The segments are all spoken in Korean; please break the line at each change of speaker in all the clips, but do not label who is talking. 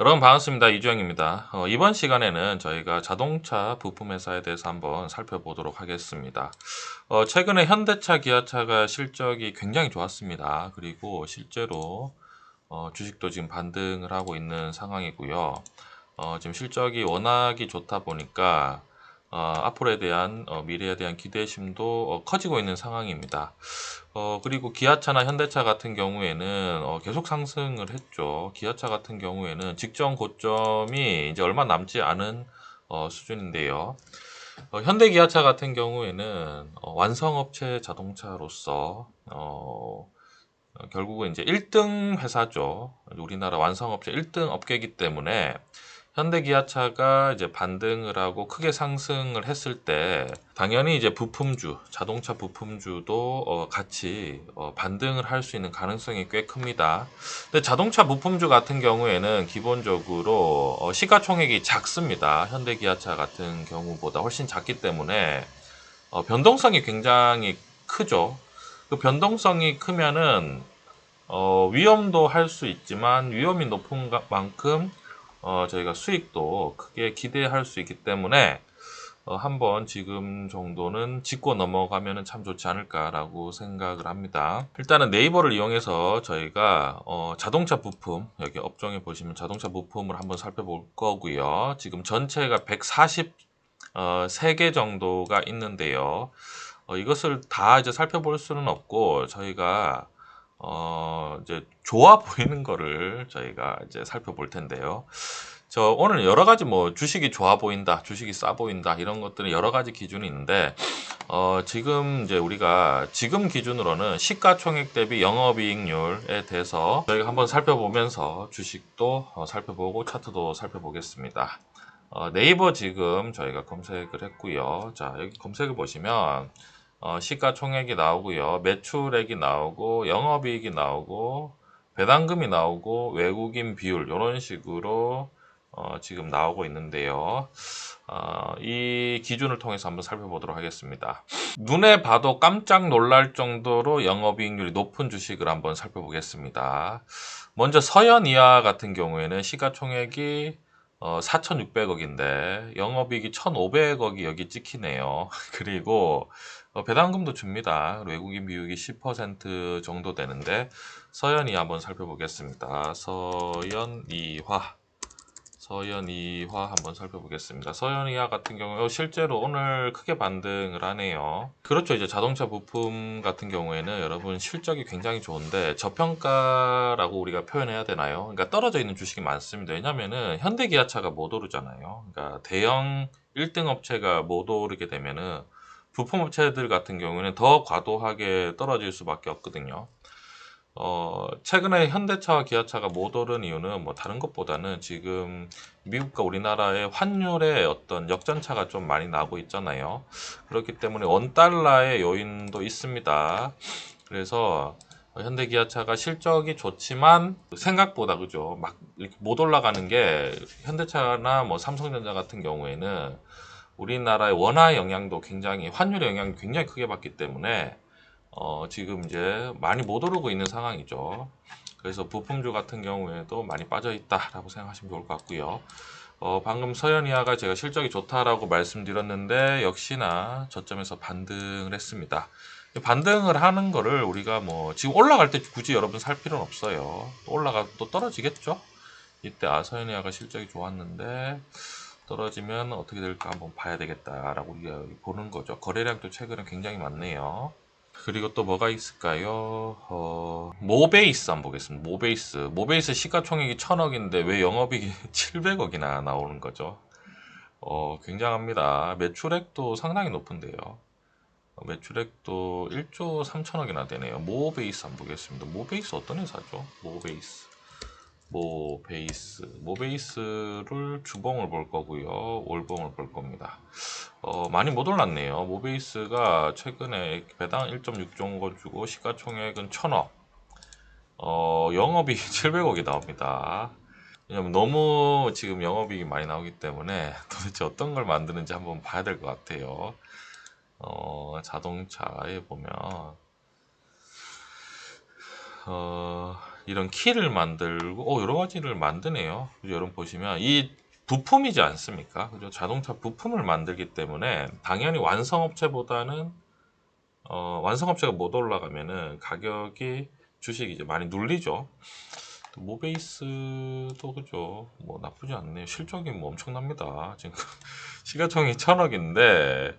여러분 반갑습니다. 이주영입니다. 어, 이번 시간에는 저희가 자동차 부품 회사에 대해서 한번 살펴보도록 하겠습니다. 어, 최근에 현대차, 기아차가 실적이 굉장히 좋았습니다. 그리고 실제로 어, 주식도 지금 반등을 하고 있는 상황이고요. 어, 지금 실적이 워낙이 좋다 보니까 어, 앞으로에 대한 어, 미래에 대한 기대심도 어, 커지고 있는 상황입니다. 어, 그리고 기아차나 현대차 같은 경우에는 어, 계속 상승을 했죠. 기아차 같은 경우에는 직전 고점이 이제 얼마 남지 않은 어, 수준인데요. 어, 현대 기아차 같은 경우에는 어, 완성업체 자동차로서 어, 어, 결국은 이제 1등 회사죠. 우리나라 완성업체 1등 업계이기 때문에 현대 기아차가 이제 반등을 하고 크게 상승을 했을 때 당연히 이제 부품주, 자동차 부품주도 어, 같이 어, 반등을 할 수 있는 가능성이 꽤 큽니다. 근데 자동차 부품주 같은 경우에는 기본적으로 어, 시가총액이 작습니다. 현대 기아차 같은 경우보다 훨씬 작기 때문에 어, 변동성이 굉장히 크죠. 그 변동성이 크면은 어, 위험도 할 수 있지만 위험이 높은 가- 만큼 어, 저희가 수익도 크게 기대할 수 있기 때문에 어, 한번 지금 정도는 짚고 넘어가면 참 좋지 않을까라고 생각을 합니다. 일단은 네이버를 이용해서 저희가 어, 자동차 부품 여기 업종에 보시면 자동차 부품을 한번 살펴볼 거고요. 지금 전체가 140 어, 3개 정도가 있는데요. 어, 이것을 다 이제 살펴볼 수는 없고 저희가 어, 이제 좋아 보이는 거를 저희가 이제 살펴볼 텐데요. 저 오늘 여러 가지 뭐 주식이 좋아 보인다, 주식이 싸 보인다 이런 것들은 여러 가지 기준이 있는데 어, 지금 이제 우리가 지금 기준으로는 시가총액 대비 영업이익률에 대해서 저희가 한번 살펴보면서 주식도 어, 살펴보고 차트도 살펴보겠습니다. 어, 네이버 지금 저희가 검색을 했고요. 자 여기 검색을 보시면 어, 시가총액이 나오고요. 매출액이 나오고 영업이익이 나오고 배당금이 나오고 외국인 비율 이런 식으로 어, 지금 나오고 있는데요. 어, 이 기준을 통해서 한번 살펴보도록 하겠습니다. 눈에 봐도 깜짝 놀랄 정도로 영업이익률이 높은 주식을 한번 살펴보겠습니다. 먼저 서현이하 같은 경우에는 시가총액이 어, 4,600억인데 영업이익이 1,500억이 여기 찍히네요. 그리고 어, 배당금도 줍니다. 외국인 비율이 10% 정도 되는데 서연이 한번 살펴보겠습니다. 서연이화 서연이화 한번 살펴보겠습니다. 서연이화 같은 경우 실제로 오늘 크게 반등을 하네요. 그렇죠. 이제 자동차 부품 같은 경우에는 여러분 실적이 굉장히 좋은데 저평가라고 우리가 표현해야 되나요? 그러니까 떨어져 있는 주식이 많습니다. 왜냐면은 현대기아차가 못 오르잖아요. 그러니까 대형 1등 업체가 못 오르게 되면은 부품 업체들 같은 경우에는 더 과도하게 떨어질 수밖에 없거든요. 어, 최근에 현대차와 기아차가 못 오른 이유는 뭐 다른 것보다는 지금 미국과 우리나라의 환율의 어떤 역전차가 좀 많이 나고 있잖아요. 그렇기 때문에 원달러의 요인도 있습니다. 그래서 현대 기아차가 실적이 좋지만 생각보다 그죠. 막 이렇게 못 올라가는 게 현대차나 뭐 삼성전자 같은 경우에는 우리나라의 원화 영향도 굉장히 환율의 영향이 굉장히 크게 받기 때문에 어, 지금 이제 많이 못 오르고 있는 상황이죠. 그래서 부품주 같은 경우에도 많이 빠져 있다라고 생각하시면 좋을 것 같고요. 어, 방금 서현이하가 제가 실적이 좋다라고 말씀드렸는데 역시나 저점에서 반등을 했습니다. 반등을 하는 거를 우리가 뭐 지금 올라갈 때 굳이 여러분 살 필요는 없어요. 올라가 또 떨어지겠죠? 이때 아 서현이하가 실적이 좋았는데 떨어지면 어떻게 될까 한번 봐야 되겠다라고 우리가 보는 거죠. 거래량도 최근에 굉장히 많네요. 그리고 또 뭐가 있을까요? 어, 모베이스 한번 보겠습니다. 모베이스. 모베이스 시가총액이 1000억인데 왜 영업이익이 700억이나 나오는 거죠? 어, 굉장합니다. 매출액도 상당히 높은데요. 어, 매출액도 1조 3천억이나 되네요. 모베이스 한번 보겠습니다. 모베이스 어떤 회사죠? 모베이스. 모베이스. 모베이스를 주봉을 볼 거고요. 월봉을 볼 겁니다. 어, 많이 못 올랐네요. 모베이스가 최근에 배당 1.6 정도 주고 시가총액은 1000억. 어, 영업이 700억이 나옵니다. 왜냐면 너무 지금 영업이익이 많이 나오기 때문에 도대체 어떤 걸 만드는지 한번 봐야 될 것 같아요. 어, 자동차에 보면 어, 이런 키를 만들고 어, 여러 가지를 만드네요. 여러분 보시면 이 부품이지 않습니까? 그죠? 자동차 부품을 만들기 때문에 당연히 완성업체보다는 어, 완성업체가 못 올라가면은 가격이 주식이 이제 많이 눌리죠. 또 모베이스도 그죠? 뭐 나쁘지 않네요. 실적이 뭐 엄청납니다. 지금 시가총이 천억인데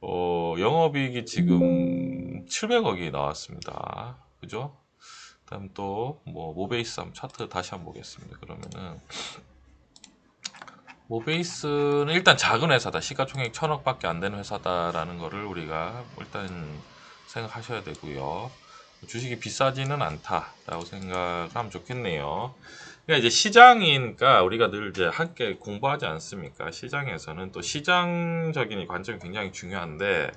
어, 영업이익이 지금 700억이 나왔습니다. 그죠? 다음 또 뭐 모베이스 한번 차트 다시 한번 보겠습니다. 그러면은 모베이스는 일단 작은 회사다. 시가총액 천억밖에 안 되는 회사다라는 거를 우리가 일단 생각하셔야 되고요. 주식이 비싸지는 않다라고 생각하면 좋겠네요. 그러니까 이제 시장이니까 우리가 늘 이제 함께 공부하지 않습니까? 시장에서는 또 시장적인 관점이 굉장히 중요한데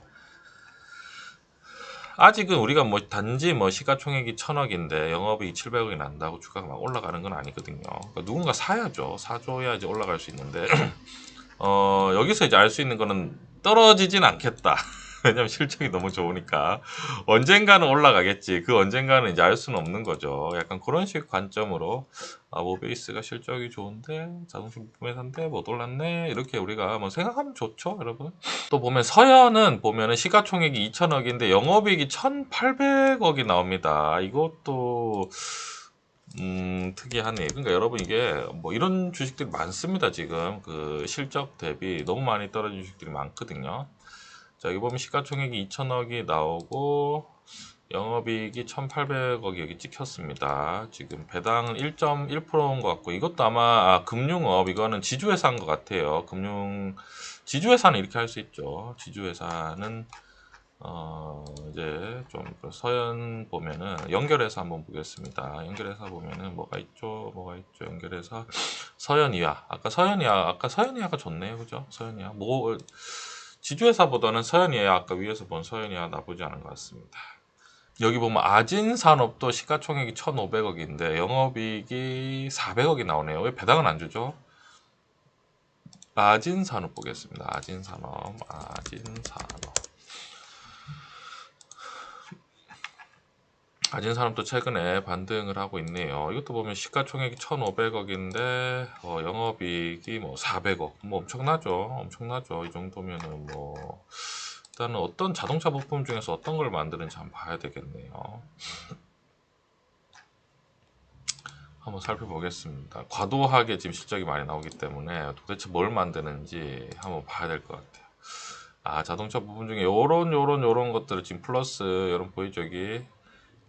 아직은 우리가 뭐 단지 뭐 시가총액이 천억인데 영업이익 700억이 난다고 주가가 막 올라가는 건 아니거든요. 그러니까 누군가 사야죠. 사줘야 이제 올라갈 수 있는데 어, 여기서 이제 알 수 있는 거는 떨어지진 않겠다. 왜냐면 실적이 너무 좋으니까 언젠가는 올라가겠지. 그 언젠가는 이제 알 수는 없는 거죠. 약간 그런 식 관점으로 아, 모베이스가 실적이 좋은데 자동차 부품 회사인데 못 올랐네 이렇게 우리가 뭐 생각하면 좋죠, 여러분. 또 보면 서현은 보면은 시가총액이 2천억인데 영업이익이 1,800억이 나옵니다. 이것도 음, 특이하네. 그러니까 여러분 이게 뭐 이런 주식들이 많습니다. 지금 그 실적 대비 너무 많이 떨어진 주식들이 많거든요. 자, 여기 보면 시가총액이 2천억이 나오고 영업이익이 1,800억이 여기 찍혔습니다. 지금 배당은 1.1%인 것 같고 이것도 아마 아, 금융업 이거는 지주회사인 것 같아요. 금융 지주회사는 이렇게 할 수 있죠. 지주회사는 어 이제 좀그 서연 보면은 연결해서 한번 보겠습니다. 연결해서 보면은 뭐가 있죠? 뭐가 있죠? 연결해서 서연이야. 아까 서연이야. 아까 서연이야가 좋네요. 그죠? 서연이야. 뭐 지주회사보다는 서현이야 아까 위에서 본 서현이야 나쁘지 않은 것 같습니다. 여기 보면 아진산업도 시가총액이 1,500억인데 영업이익이 400억이 나오네요. 왜 배당은 안 주죠? 아진산업 보겠습니다. 아진산업, 아진산업. 아진산업도 최근에 반등을 하고 있네요. 이것도 보면 시가총액이 1,500억인데 어, 영업이익이 뭐 400억, 뭐 엄청나죠. 엄청나죠. 이 정도면은 뭐 일단은 어떤 자동차 부품 중에서 어떤 걸 만드는지 한번 봐야 되겠네요. 한번 살펴보겠습니다. 과도하게 지금 실적이 많이 나오기 때문에 도대체 뭘 만드는지 한번 봐야 될 것 같아요. 아 자동차 부분 중에 요런 요런 요런 것들을 지금 플러스 여러분 보이죠 여기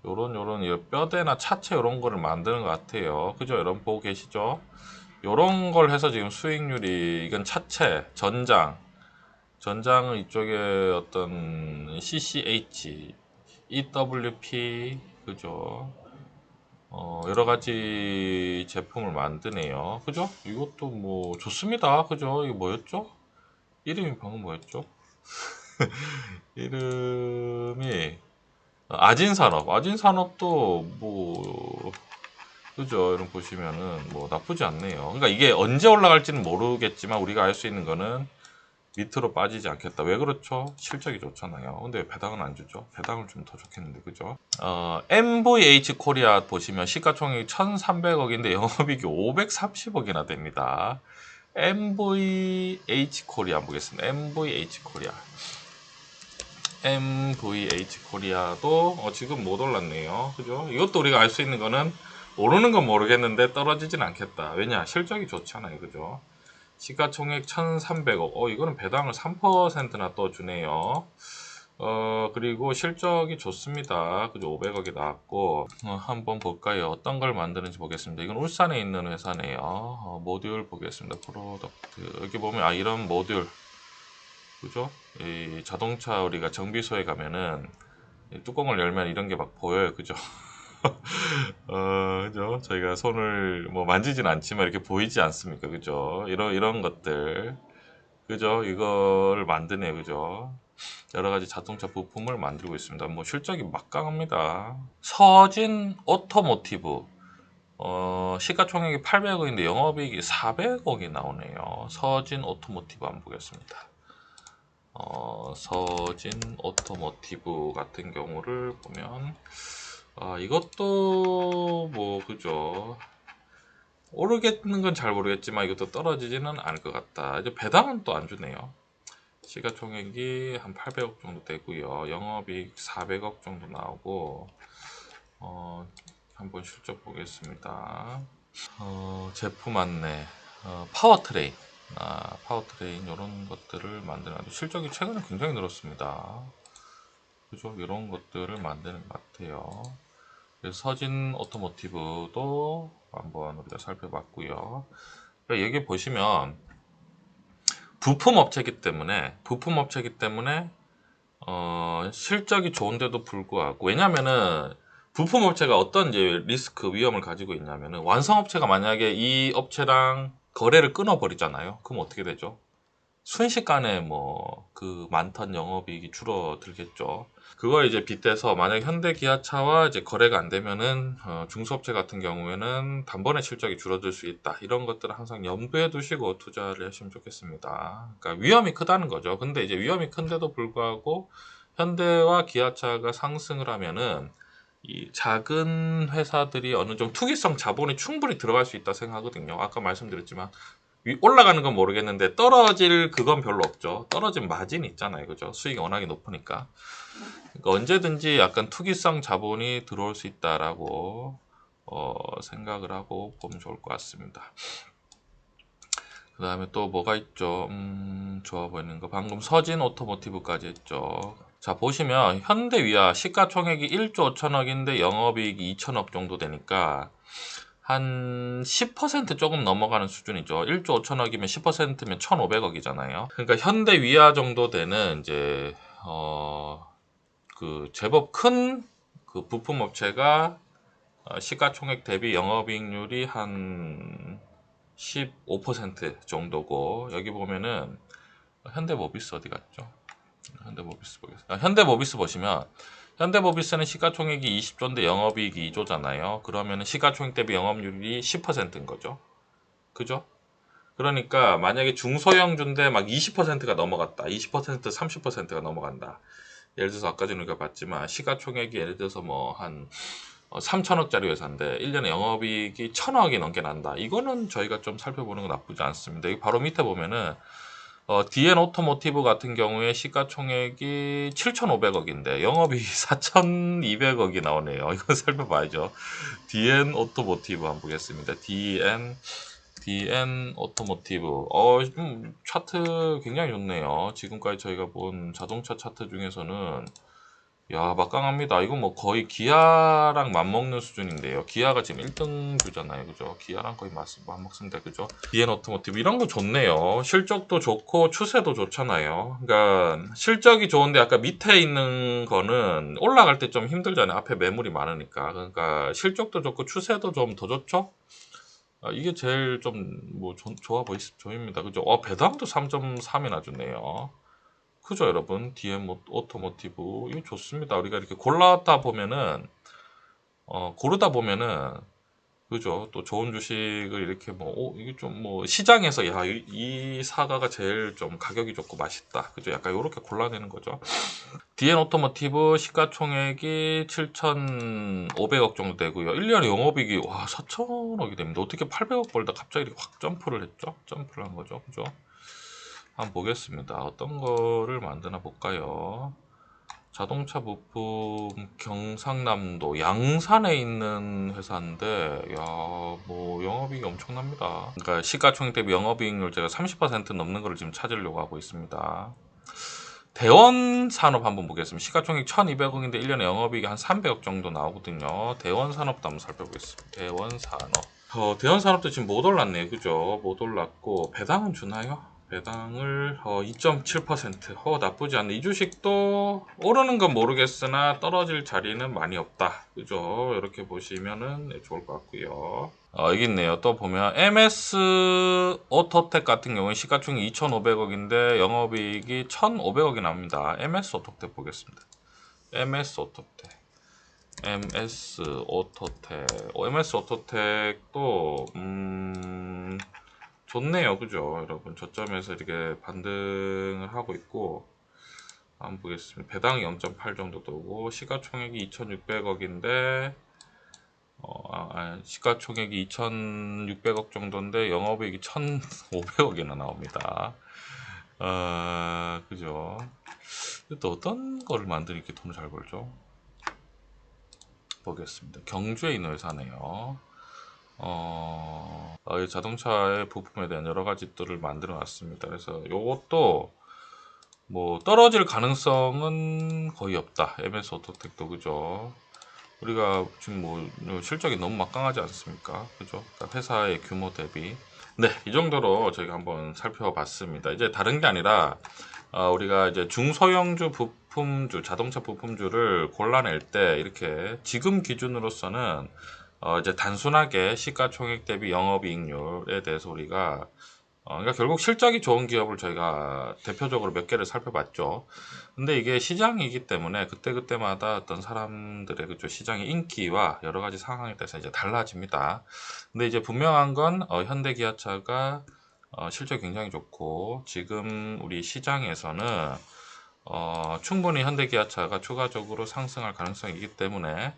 요런 요런 이 뼈대나 차체 요런 거를 만드는 것 같아요. 그죠? 여러분 보고 계시죠? 요런 걸 해서 지금 수익률이 이건 차체, 전장, 전장은 이쪽에 어떤 CCH, EWP, 그죠? 어, 여러 가지 제품을 만드네요. 그죠? 이것도 뭐 좋습니다. 그죠? 이거 뭐였죠? 이름이 방금 뭐였죠? 이름이 아진 산업, 아진 산업도 뭐 그죠? 이런 보시면은 뭐 나쁘지 않네요. 그러니까 이게 언제 올라갈지는 모르겠지만 우리가 알 수 있는 거는 밑으로 빠지지 않겠다. 왜 그렇죠? 실적이 좋잖아요. 근데 왜 배당은 안 주죠? 배당을 좀 더 좋겠는데, 그죠? 어, MVH 코리아 보시면 시가총액이 1,300억인데 영업이익이 530억이나 됩니다. MVH 코리아 보겠습니다. MVH 코리아. MVH 코리아도 어, 지금 못 올랐네요. 그죠? 이것도 우리가 알 수 있는 거는 오르는 건 모르겠는데 떨어지진 않겠다. 왜냐? 실적이 좋잖아요. 그죠? 시가총액 1,300억. 어, 이거는 배당을 3%나 떠주네요. 어, 그리고 실적이 좋습니다. 그죠? 500억이 나왔고, 어, 한번 볼까요? 어떤 걸 만드는지 보겠습니다. 이건 울산에 있는 회사네요. 어, 모듈 보겠습니다. 프로덕트. 여기 보면, 아, 이런 모듈. 그죠? 이 자동차 우리가 정비소에 가면은 이 뚜껑을 열면 이런 게 막 보여요. 그죠? 어, 그죠? 저희가 손을 뭐 만지진 않지만 이렇게 보이지 않습니까? 그죠? 이런, 이런 것들. 그죠? 이거를 만드네. 그죠? 여러 가지 자동차 부품을 만들고 있습니다. 뭐 실적이 막강합니다. 서진 오토모티브. 어, 시가총액이 800억인데 영업이익이 400억이 나오네요. 서진 오토모티브 한번 보겠습니다. 어, 서진 오토모티브 같은 경우를 보면 아, 이것도 뭐 그죠. 오르겠는 건 잘 모르겠지만 이것도 떨어지지는 않을 것 같다. 이제 배당은 또 안 주네요. 시가총액이 한 800억 정도 되고요. 영업이익 400억 정도 나오고 어, 한번 실적 보겠습니다. 어, 제품 안내, 어, 파워트레인, 아, 파워트레인 이런 것들을 만드는 실적이 최근에 굉장히 늘었습니다. 그죠? 이런 것들을 만드는 것 같아요. 서진 오토모티브도 한번 우리가 살펴봤고요. 그러니까 여기 보시면 부품 업체이기 때문에 부품 업체이기 때문에 어, 실적이 좋은데도 불구하고 왜냐면은 부품 업체가 어떤 이제 리스크 위험을 가지고 있냐면은 완성 업체가 만약에 이 업체랑 거래를 끊어 버리잖아요. 그럼 어떻게 되죠? 순식간에 뭐 그 많던 영업이익이 줄어들겠죠. 그걸 이제 빗대서 만약 현대 기아차와 이제 거래가 안 되면은 어, 중소업체 같은 경우에는 단번에 실적이 줄어들 수 있다. 이런 것들을 항상 염두에 두시고 투자를 하시면 좋겠습니다. 그러니까 위험이 크다는 거죠. 근데 이제 위험이 큰데도 불구하고 현대와 기아차가 상승을 하면은 이 작은 회사들이 어느 정도 투기성 자본이 충분히 들어갈 수 있다 생각하거든요. 아까 말씀드렸지만 위- 올라가는 건 모르겠는데 떨어질 그건 별로 없죠. 떨어진 마진이 있잖아요. 그죠? 수익이 워낙에 높으니까. 그러니까 언제든지 약간 투기성 자본이 들어올 수 있다라고 어, 생각을 하고 보면 좋을 것 같습니다. 그 다음에 또 뭐가 있죠? 음, 좋아 보이는 거. 방금 서진 오토모티브까지 했죠. 자, 보시면 현대위아 시가총액이 1조 5천억인데 영업이익이 2천억 정도 되니까 한 10% 조금 넘어가는 수준이죠. 1조 5천억이면 10%면 1,500억이잖아요. 그러니까 현대위아 정도 되는 이제 어, 그 제법 큰 그 부품 업체가 어, 시가총액 대비 영업이익률이 한 15% 정도고 여기 보면은 현대모비스 어디 갔죠? 현대모비스 보겠습니다. 아, 현대모비스 보시면 현대모비스는 시가총액이 20조인데 영업이익이 2조잖아요. 그러면은 시가총액 대비 영업률이 10%인 거죠. 그죠? 그러니까 만약에 중소형주인데 막 20%가 넘어갔다. 20% 30%가 넘어간다. 예를 들어서 아까 전에 우리가 봤지만 시가총액이 예를 들어서 뭐 한 3천억짜리 회사인데 1년에 영업이익이 1천억이 넘게 난다. 이거는 저희가 좀 살펴보는 건 나쁘지 않습니다. 바로 밑에 보면은 어, DN 오토모티브 같은 경우에 시가총액이 7,500억인데 영업이익이 4,200억이 나오네요. 이건 살펴봐야죠. DN 오토모티브 한번 보겠습니다. DN DN 오토모티브 어, 좀 차트 굉장히 좋네요. 지금까지 저희가 본 자동차 차트 중에서는 야 막강합니다. 이거 뭐 거의 기아랑 맞먹는 수준인데요. 기아가 지금 1등 주잖아요. 그죠? 기아랑 거의 맞, 맞먹습니다. 그죠? DN 오토모티브 이런 거 좋네요. 실적도 좋고 추세도 좋잖아요. 그러니까 실적이 좋은데 아까 밑에 있는 거는 올라갈 때 좀 힘들잖아요. 앞에 매물이 많으니까. 그러니까 실적도 좋고 추세도 좀 더 좋죠? 아, 이게 제일 좀 뭐 좋아 보이 보입니다. 그죠? 어, 배당도 3.3이나 주네요. 그죠, 여러분? DM 오- 오토모티브 이거 좋습니다. 우리가 이렇게 골라다 보면은 어, 고르다 보면은 그죠? 또 좋은 주식을 이렇게 뭐 오, 이게 좀 뭐 시장에서 야, 이, 이 사과가 제일 좀 가격이 좋고 맛있다. 그죠? 약간 이렇게 골라내는 거죠. DN 오토모티브 시가총액이 7,500억 정도 되고요. 1년에 영업이익이 와 4천억이 됩니다. 어떻게 800억 벌다 갑자기 확 점프를 했죠? 점프를 한 거죠, 그죠? 한번 보겠습니다. 어떤 거를 만드나 볼까요? 자동차 부품 경상남도 양산에 있는 회사인데 야 뭐 영업이익이 엄청납니다. 그러니까 시가총액 대비 영업이익률 제가 30% 넘는 거를 지금 찾으려고 하고 있습니다. 대원 산업 한번 보겠습니다. 시가총액 1,200억인데 1년에 영업이익이 한 300억 정도 나오거든요. 대원 산업도 한번 살펴보겠습니다. 대원 산업. 어, 대원 산업도 지금 못 올랐네요. 그죠? 못 올랐고 배당은 주나요? 배당을 어, 2.7% 어, 나쁘지 않네. 이 주식도 오르는 건 모르겠으나 떨어질 자리는 많이 없다. 그죠? 이렇게 보시면은 네, 좋을 것 같고요. 어, 여기 있네요. 또 보면 MS 오토텍 같은 경우에 시가총액 2,500억인데 영업이익이 1,500억이 나옵니다. MS 오토텍 보겠습니다. MS 오토텍. MS 오토텍. 어, MS 오토텍도 음 좋네요. 그죠? 여러분 저점에서 이렇게 반등을 하고 있고 한번 보겠습니다. 배당 0.8 정도 되고 시가총액이 2,600억인데 어, 아, 아, 시가총액이 2,600억 정도인데 영업이익이 1,500억이나 나옵니다. 어, 그죠? 또 어떤 거를 만드니 이렇게 돈을 잘 벌죠? 보겠습니다. 경주에 있는 회사네요. 어, 어, 이 자동차의 부품에 대한 여러 가지들을 만들어 놨습니다. 그래서 요것도 뭐 떨어질 가능성은 거의 없다. MS 오토텍도 그죠? 우리가 지금 뭐 실적이 너무 막강하지 않습니까? 그죠? 회사의 규모 대비 네, 이 정도로 저희가 한번 살펴봤습니다. 이제 다른 게 아니라 어, 우리가 이제 중소형주 부품주, 자동차 부품주를 골라낼 때 이렇게 지금 기준으로서는 어, 이제 단순하게 시가총액 대비 영업이익률에 대해서 우리가 어, 그러니까 결국 실적이 좋은 기업을 저희가 대표적으로 몇 개를 살펴봤죠. 근데 이게 시장이기 때문에 그때그때마다 어떤 사람들의 그죠 시장의 인기와 여러 가지 상황에 따라서 이제 달라집니다. 근데 이제 분명한 건 어, 현대기아차가 어, 실적 이 굉장히 좋고 지금 우리 시장에서는 어, 충분히 현대기아차가 추가적으로 상승할 가능성이 있기 때문에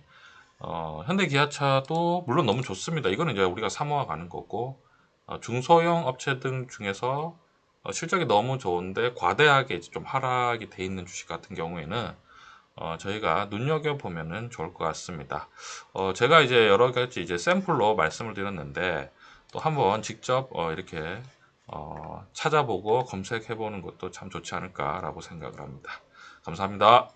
어, 현대 기아차도 물론 너무 좋습니다. 이거는 이제 우리가 사모아 가는 거고 어, 중소형 업체 등 중에서 어, 실적이 너무 좋은데 과대하게 좀 하락이 돼 있는 주식 같은 경우에는 어, 저희가 눈여겨 보면은 좋을 것 같습니다. 어, 제가 이제 여러 가지 이제 샘플로 말씀을 드렸는데 또 한번 직접 어, 이렇게 어, 찾아보고 검색해 보는 것도 참 좋지 않을까라고 생각을 합니다. 감사합니다.